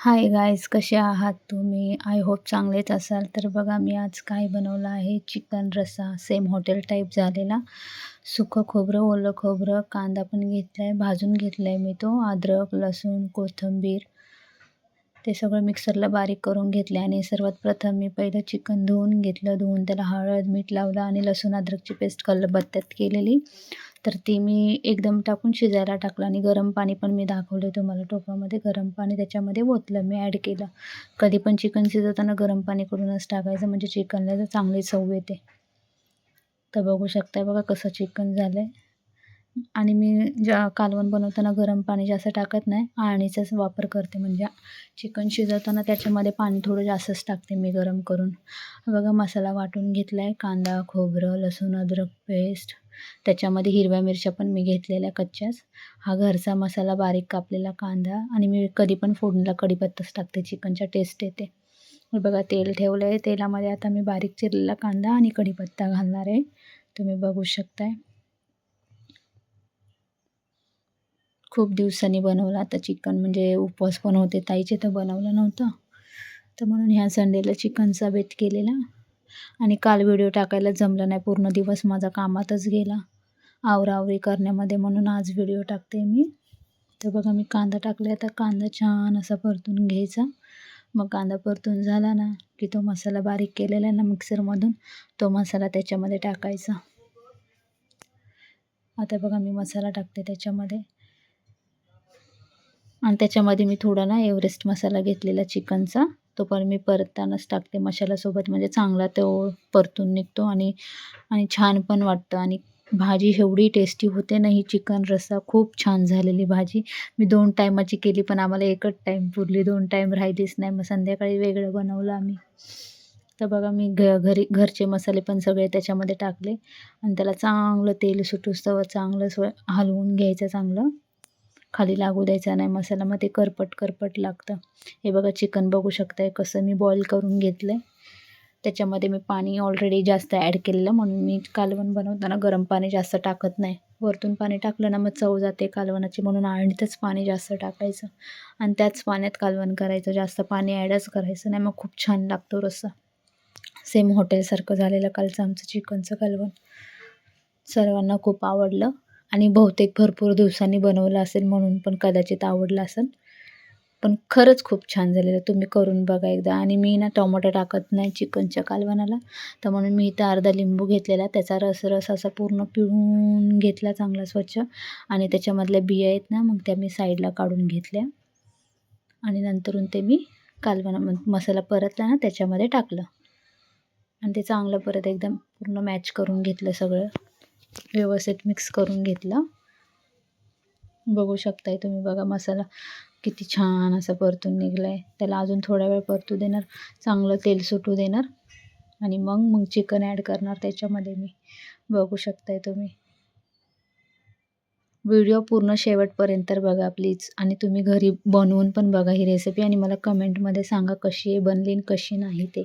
Hi guys कसे आहात तुम्ही? आय होप चांगलेच असाल. तर बघा मी आज काय बनवलं आहे? चिकन रस्सा सेम हॉटेल टाईप झालेला. सुकं खोबरं ओलं खोबरं कांदा पण घेतला आहे भाजून घेतला आहे मी तो अद्रक लसूण कोथिंबीर. ते सगळं मिक्सरला बारीक करून घेतले आणि सर्वात प्रथम मी पहिलं चिकन धुवून घेतलं. धुवून त्याला हळद मीठ लावलं आणि लसूण अद्रकची पेस्ट बत्त्यात केलेली. तर ती मी एकदम टाकून शिजायला टाकलं आणि गरम पाणी पण मी दाखवलं तुम्हाला टोपामध्ये गरम पाणी त्याच्यामध्ये ओतलं मी ॲड केलं. कधी पण चिकन शिजवताना गरम पाणी करूनच टाकायचं म्हणजे चिकनला तर चांगली चव येते. तर बघू शकताय बघा कसं चिकन झालं आहे आणि मी ज्या कालवण बनवताना गरम पाणी जास्त टाकत नाही आळणीचाच वापर करते. म्हणजे चिकन शिजवताना त्याच्यामध्ये पाणी थोडं जास्तच टाकते मी गरम करून. बघा मसाला वाटून घेतला आहे कांदा खोबरं लसूण अद्रक पेस्ट. त्याच्यामध्ये हिरव्या मिरच्या पण मी घेतलेल्या कच्च्याच. हा घरचा मसाला बारीक कापलेला कांदा आणि मी कधी पण फोडणीला कढीपत्ताच टाकते. चिकनच्या टेस्ट येते. बघा तेल ठेवलं आहे तेलामध्ये आता मी बारीक चिरलेला कांदा आणि कढीपत्ता घालणार आहे. तुम्ही बघू शकताय. खूप दिवसांनी बनवलं आता चिकन. म्हणजे उपवास पण होते. ताईचे तर बनवलं नव्हतं. तर म्हणून ह्या संडेला चिकनचा बेत केलेला. आणि काल व्हिडिओ टाकायला जमलं नाही. पूर्ण दिवस माझा कामातच गेला. आवरावरी करण्यामध्ये म्हणून आज व्हिडिओ टाकते मी. तर बघा मी कांदा टाकला आता कांदा छान असा परतून घ्यायचा. मग कांदा परतून झाला ना की तो मसाला बारीक केलेला आहे ना मिक्सरमधून तो मसाला त्याच्यामध्ये टाकायचा. आता बघा मी मसाला टाकते त्याच्यामध्ये. आणि त्याच्यामध्ये मी थोडा ना एव्हरेस्ट मसाला घेतलेला चिकनचा. तो पण मी परततानाच टाकते मसाल्यासोबत. म्हणजे चांगला तो परतून निघतो आणि आणि छान पण वाटतं. आणि भाजी एवढी टेस्टी होते ना ही चिकन रस्सा खूप छान झालेली भाजी. मी दोन टायमाची केली पण आम्हाला एकच टाईम पुरली. दोन टाईम राहिलीच नाही. मग संध्याकाळी वेगळं बनवलं आम्ही. तर बघा मी घ घरी घरचे मसाले पण सगळे त्याच्यामध्ये टाकले. आणि त्याला चांगलं तेल सुटूस्तवर चांगलं स्व हलवून घ्यायचं चांगलं. खाली लागू द्यायचा नाही. मसाला मग ते करपट करपट लागतं. हे बघा चिकन बघू शकताय कसं मी बॉईल करून घेतलं आहे त्याच्यामध्ये मी पाणी ऑलरेडी जास्त ॲड केलेलं म्हणून मी कालवण बनवताना गरम पाणी जास्त टाकत नाही. वरतून पाणी टाकलं ना मग चव जाते कालवणाची म्हणून आणतच पाणी जास्त टाकायचं. आणि त्याच पाण्यात कालवण करायचं जास्त पाणी ॲडच करायचं नाही मग खूप छान लागतो रस्सा. सेम हॉटेलसारखं झालेलं कालचं आमचं चिकनचं कालवण. सर्वांना खूप आवडलं. आणि बहुतेक भरपूर दिवसांनी बनवलं असेल म्हणून पण कदाचित आवडलं असेल. पण खरंच खूप छान झालेलं तुम्ही करून बघा एकदा. आणि मी ना टोमॅटो टाकत नाही चिकनच्या कालवणाला. तर म्हणून मी इथं अर्धा लिंबू घेतलेला. त्याचा रस रस असा पूर्ण पिळून घेतला चांगला स्वच्छ. आणि त्याच्यामधल्या बिया आहेत ना मग त्या मी साईडला काढून घेतल्या. आणि नंतरून ते मी कालवणा मसाला परतला ना त्याच्यामध्ये टाकलं. आणि ते चांगलं परत एकदम पूर्ण मॅच करून घेतलं सगळं. व्यवस्थित मिक्स करून घेतलं. बघू शकताय तुम्ही बघा मसाला किती छान असा परतून निघला आहे त्याला अजून थोडा वेळ परतू देणार चांगलं तेल सुटू देणार. आणि मग मग चिकन ॲड करणार त्याच्यामध्ये मी. बघू शकताय तुम्ही. व्हिडिओ पूर्ण शेवटपर्यंत बघा प्लीज आणि तुम्ही घरी बनवून पण बघा ही रेसिपी आणि मला कमेंटमध्ये सांगा कशी आहे बनली कशी नाही ते.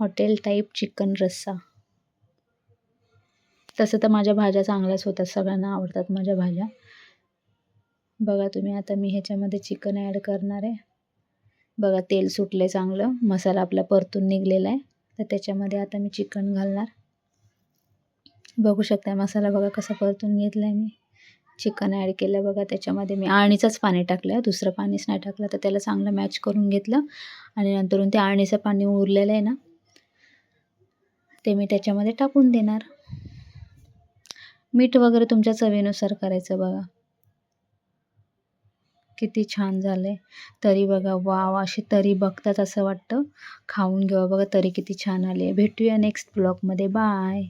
हॉटेल टाईप चिकन रस्सा. तसं तर माझ्या भाज्या चांगल्याच होतात सगळ्यांना आवडतात माझ्या भाज्या. बघा तुम्ही आता मी ह्याच्यामध्ये चिकन ॲड करणार आहे. बघा तेल सुटलं आहे चांगलं मसाला आपला परतून निघलेला आहे. तर त्याच्यामध्ये आता मी चिकन घालणार. बघू शकता मसाला बघा कसा परतून घेतला आहे मी. चिकन ॲड केलं बघा त्याच्यामध्ये मी. आळणीचंच पाणी टाकलं दुसरं पाणीच नाही टाकलं तर त्याला चांगलं मॅच करून घेतलं. आणि नंतरून ते आळणीचं पाणी उरलेलं आहे ना ते मी त्याच्यामध्ये टाकून देणार. मीठ वगैरे तुमच्या चवीनुसार करायचं बघा. किती छान झालं आहे तरी बघा वाव अशी तरी बघतात असं वाटतं. खाऊन घेऊ बघा तरी किती छान आली आहे भेटूया नेक्स्ट ब्लॉगमध्ये बाय